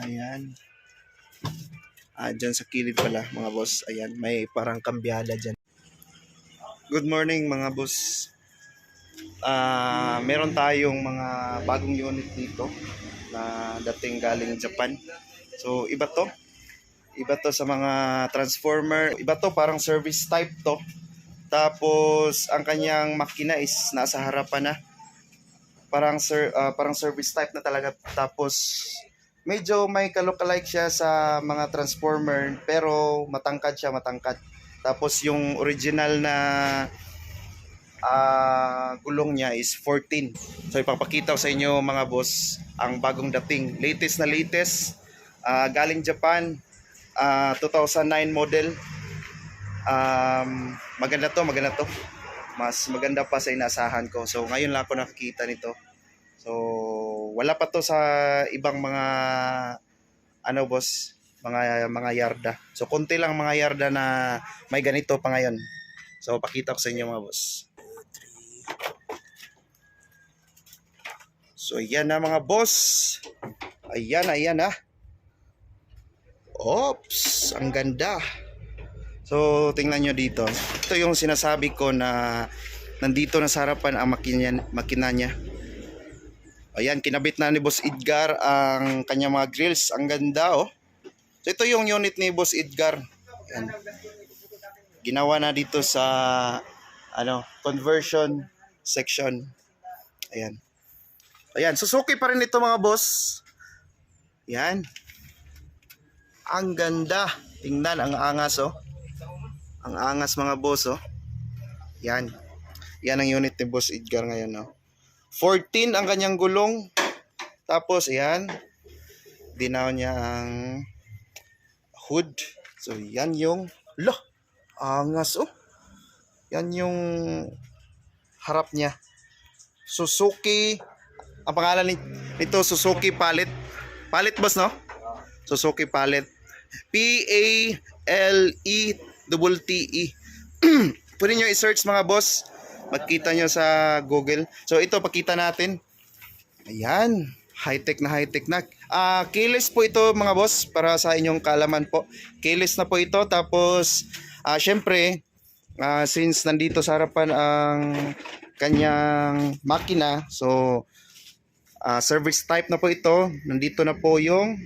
Ayan. Ah, dyan sa kilid pala, mga boss. Ayan, may parang kambyada dyan. Good morning, mga boss. Ah, meron tayong mga bagong unit dito na dating galing Japan. So, iba to. Iba to sa mga transformer. Iba to, parang service type to. Tapos, ang kanyang makina is nasa harapan na. Parang, ser, ah, parang service type na talaga. Tapos, medyo may kalokalike siya sa mga transformer pero matangkad siya matangkad. Tapos yung original na ah, gulong niya is 14 so ipapakita ko sa inyo mga boss ang bagong dating. Latest na latest ah, galing Japan ah, 2009 model. Um, maganda to maganda to mas maganda pa sa inasahan ko so ngayon lang ako nakakita nito So, wala pa to sa ibang mga ano boss, mga mga yarda. So, konti lang mga yarda na may ganito pa ngayon. So, pakita ko sa inyo mga boss. So, yan na mga boss. Ayan, ayan na. Oops, ang ganda. So, tingnan nyo dito. Ito yung sinasabi ko na nandito na sa harapan ang makina, makina niya. Ayan, kinabit na ni Boss Edgar ang kanyang mga grills. Ang ganda, oh. So, ito yung unit ni Boss Edgar. Ayan. Ginawa na dito sa, ano, conversion section. Ayan. Ayan, Suzuki pa rin ito mga boss. Ayan. Ang ganda. Tingnan, ang angas, oh. Ang angas mga boss, oh. Yan. Yan ang unit ni Boss Edgar ngayon, oh. 14 ang kanyang gulong. Tapos, ayan. Dinaw niya ang hood. So, yan yung, lo, angas, oh. Yan yung harap niya. Suzuki, ang pangalan ni- nito, Suzuki Palit. Palit, boss, no? Suzuki Palit. P-A-L-E-T-T-E. Pwede nyo i-search mga boss. Magkita nyo sa Google. So ito, pakita natin. Ayan. High-tech na high-tech na. Ah, keyless po ito mga boss para sa inyong kalaman po. Keyless na po ito. Tapos, ah, syempre, ah, since nandito sa harapan ang kanyang makina, so ah, service type na po ito. Nandito na po yung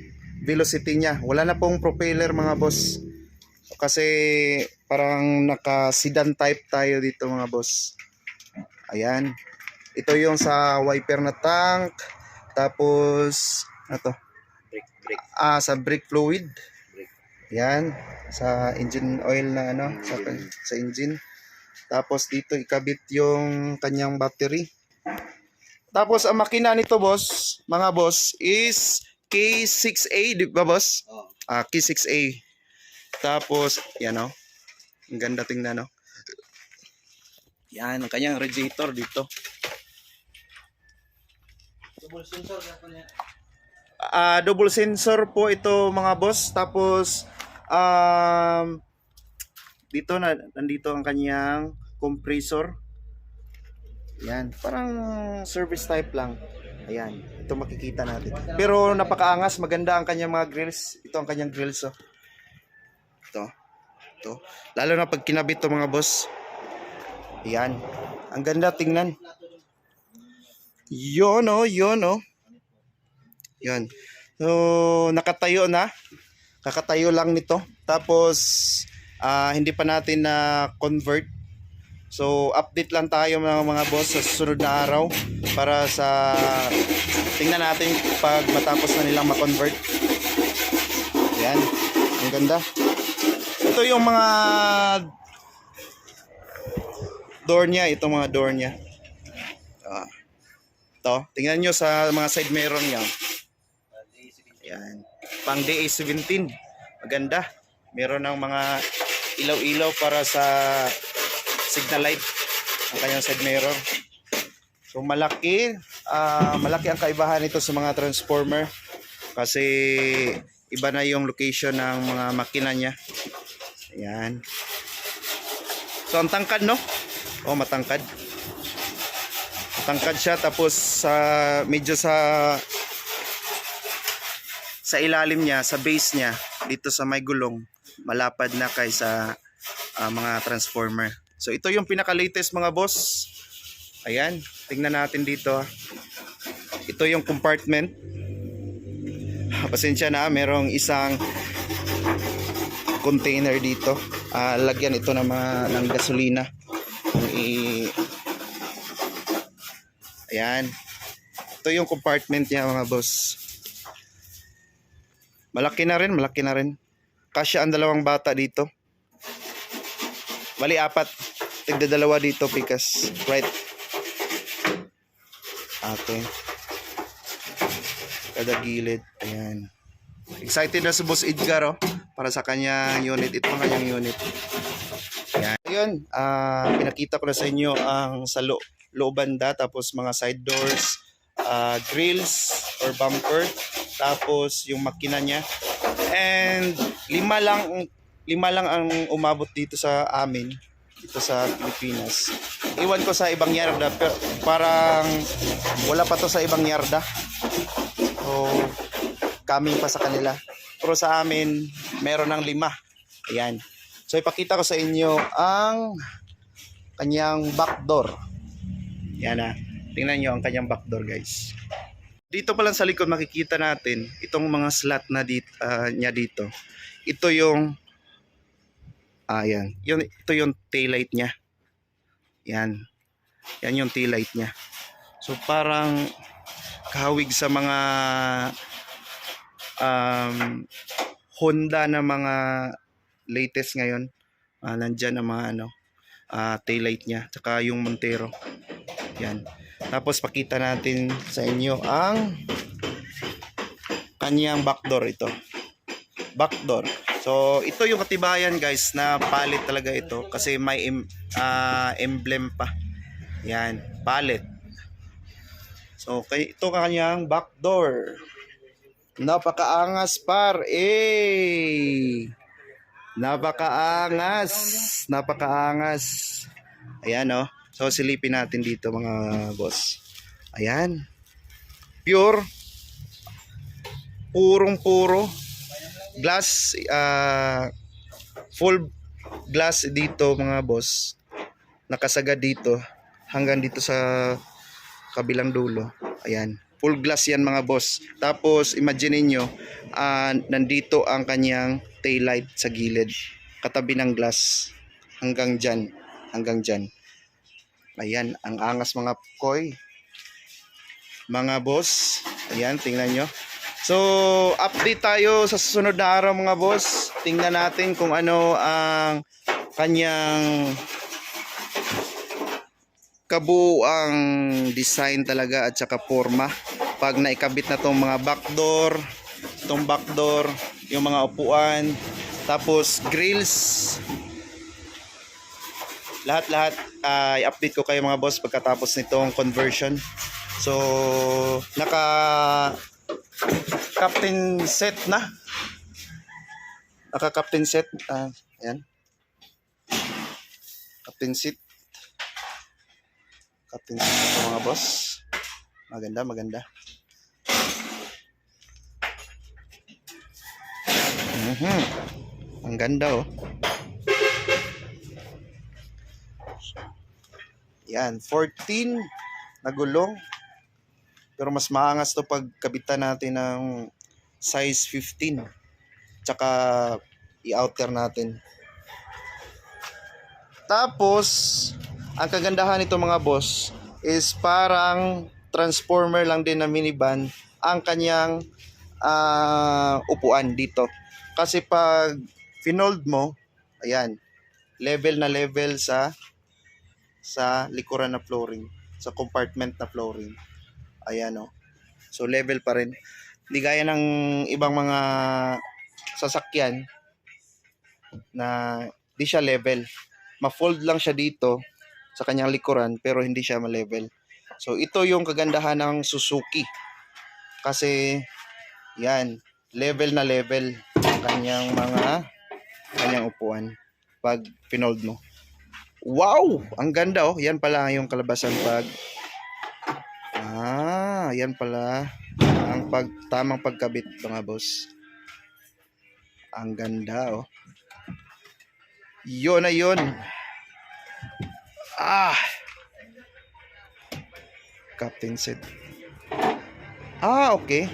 velocity niya. Wala na pong propeller mga boss. Kasi parang naka sedan type tayo dito mga boss. Ayan. Ito yung sa wiper na tank. Tapos, ano to? Brake, brake. Ah, sa brake fluid. Yan. Sa engine oil na ano, sa, sa engine. Tapos dito ikabit yung kanyang battery. Tapos ang makina nito boss, mga boss, is K6A, di ba boss? Oh. Ah, K6A. Tapos, yan o. Ang ganda tingnan no. Yan, ang kanyang radiator dito. Double sensor na po niya. Ah, double sensor po ito mga boss. Tapos um dito na nandito ang kanyang compressor. Yan, parang service type lang. Ayan, ito makikita natin. Pero napakaangas, maganda ang kanyang mga grills. Ito ang kanyang grills oh. Ito. Ito. Lalo na pag kinabit to mga boss. Ayan. Ang ganda tingnan. Yun oh, yun oh. Yun. So, nakatayo na. Kakatayo lang nito. Tapos, ah, hindi pa natin na convert. So, update lang tayo mga mga boss sa susunod na araw para sa tingnan natin pag matapos na nilang ma-convert. Yan. Ang ganda. Ito yung mga door niya. Ito mga door niya. Ah. Ito. Tingnan nyo sa mga side mirror niya. Yan. Pang DA17. Maganda. Meron ng mga ilaw-ilaw para sa signal light ang kanyang side mirror. So malaki, ah, malaki ang kaibahan nito sa mga transformer kasi iba na yung location ng mga makina niya. Ayan. So ang tangkad no? Oh, matangkad. Matangkad siya tapos sa medyo sa sa ilalim niya, sa base niya, dito sa may gulong, malapad na kaysa ah, mga transformer. So ito yung pinaka-latest mga boss. Ayan, tingnan natin dito. ah. Ito yung compartment. Pasensya na, merong isang container dito. Ah, lagyan ito ng mga ng gasolina. I Ayan. Ito yung compartment niya mga boss. Malaki na rin, malaki na rin. Kasya ang dalawang bata dito. Bali, apat. Tigda dalawa dito, Pikas. Right. Okay. Kada gilid. Ayan. Excited na si Boss Edgar, oh. Para sa kanyang unit. Ito ang kanyang unit. Ayan. Ayun, ah, pinakita ko na sa inyo ang sa lo loob banda, tapos mga side doors, ah, grills or bumper, tapos yung makina niya. And lima lang lima lang ang umabot dito sa amin dito sa Pilipinas. Iwan ko sa ibang yarda parang wala pa to sa ibang yarda. So coming pa sa kanila. Pero sa amin meron ng lima. Ayan. So ipakita ko sa inyo ang kanyang back door. Yan na. Tingnan nyo ang kanyang back door guys. Dito pa lang sa likod makikita natin itong mga slot na dit, ah, niya dito. Ito yung ayan, yun ito yung taillight niya. Yan. Yan yung taillight niya. So parang kahawig sa mga um, Honda na mga latest ngayon. Ah, nandyan ang mga ano, ah, taillight niya, tsaka yung Montero. Yan. Tapos pakita natin sa inyo ang kanyang backdoor ito. Backdoor. So, ito yung katibayan guys na palit talaga ito kasi may em- ah, emblem pa. Yan, palit. So, ito kanyang backdoor. Napakaangas par. Eh. Napakaangas. Napakaangas. Ayan oh. So silipin natin dito mga boss. Ayan. Pure. Purong puro. Glass ah, full glass dito mga boss. Nakasagad dito hanggang dito sa kabilang dulo. Ayan. Full glass yan mga boss. Tapos imagine niyo ah, nandito ang kanyang taillight sa gilid. Katabi ng glass hanggang dyan. Hanggang dyan. Ayan, ang angas mga koy. Mga boss. Ayan, tingnan nyo. So, update tayo sa susunod na araw mga boss. Tingnan natin kung ano ang kanyang kabuang design talaga at saka forma. Pag naikabit na tong mga backdoor, tong backdoor, yung mga upuan, tapos grills, lahat-lahat ah, i-update ko kayo mga boss pagkatapos nitong conversion. So, naka captain set na. Naka captain set. ah, ayan. Captain seat. Seat ito mga boss. Maganda, maganda. Mhm. Ang ganda oh. Yan, 14 na gulong. Pero mas maangas to pag kabitan natin ng size 15. Tsaka i-outer natin. Tapos, ang kagandahan nito mga boss is parang transformer lang din na minivan ang kanyang ah, upuan dito. Kasi pag finold mo, ayan, level na level sa sa likuran na flooring, sa compartment na flooring. Ayan o. So level pa rin. Hindi gaya ng ibang mga sasakyan na di siya level. Ma-fold lang siya dito sa kanyang likuran pero hindi siya ma-level. So ito yung kagandahan ng Suzuki. Kasi yan, level na level ang kanyang mga kanyang upuan pag pinold mo. Wow! Ang ganda oh. Yan pala yung kalabasan pag Ah, yan pala ang pag tamang pagkabit mga boss. Ang ganda oh. Yun na yun. Ah. Captain set. Ah, okay.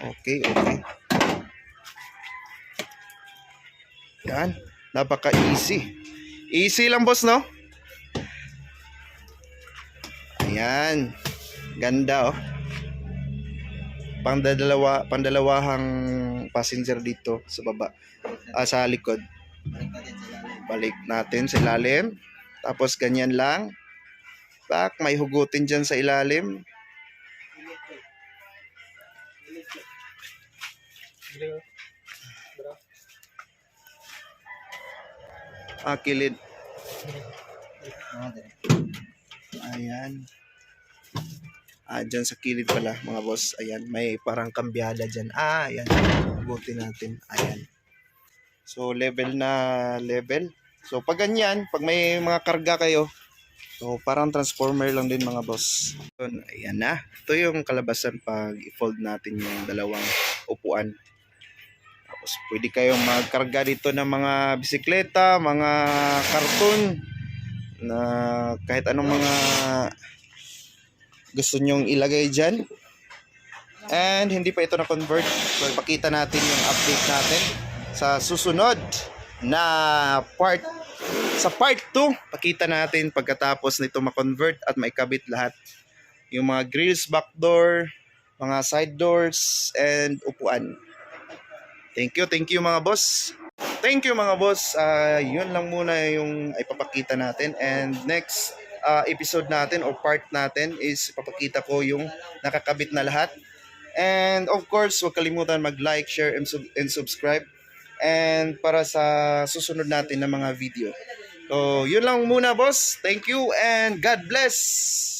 Okay, okay. Yan. Napaka-easy. Easy lang, boss, no? Ayan. Ganda, oh. Pandalawa, pandalawahang passenger dito sa baba. Ah, sa likod. Balik natin sa ilalim. Tapos ganyan lang. Tak, may hugutin dyan sa ilalim. Ah, kilid. Ayan. Ah, dyan sa kilid pala, mga boss. Ayan, may parang kambyada dyan. Ah, ayan. Hugutin natin. Ayan. So, level na level. So, pag ganyan, pag may mga karga kayo, so parang transformer lang din mga boss. Yun, Ayan na. Ito yung kalabasan pag i-fold natin yung dalawang upuan. Tapos, pwede kayong magkarga dito ng mga bisikleta, mga karton, na kahit anong mga gusto nyong ilagay dyan. And hindi pa ito na-convert. So, ipakita natin yung update natin sa susunod na part. Sa part 2, pakita natin pagkatapos nito ma-convert at maikabit lahat. Yung mga grills, back door, mga side doors, and upuan. Thank you, thank you mga boss. Thank you mga boss. Ah, yun lang muna yung ipapakita natin. And next ah, episode natin or part natin is ipapakita ko yung nakakabit na lahat. And of course, huwag kalimutan mag-like, share, and, sub- and subscribe. And para sa susunod natin na mga video. So, yun lang muna boss. Thank you and God bless!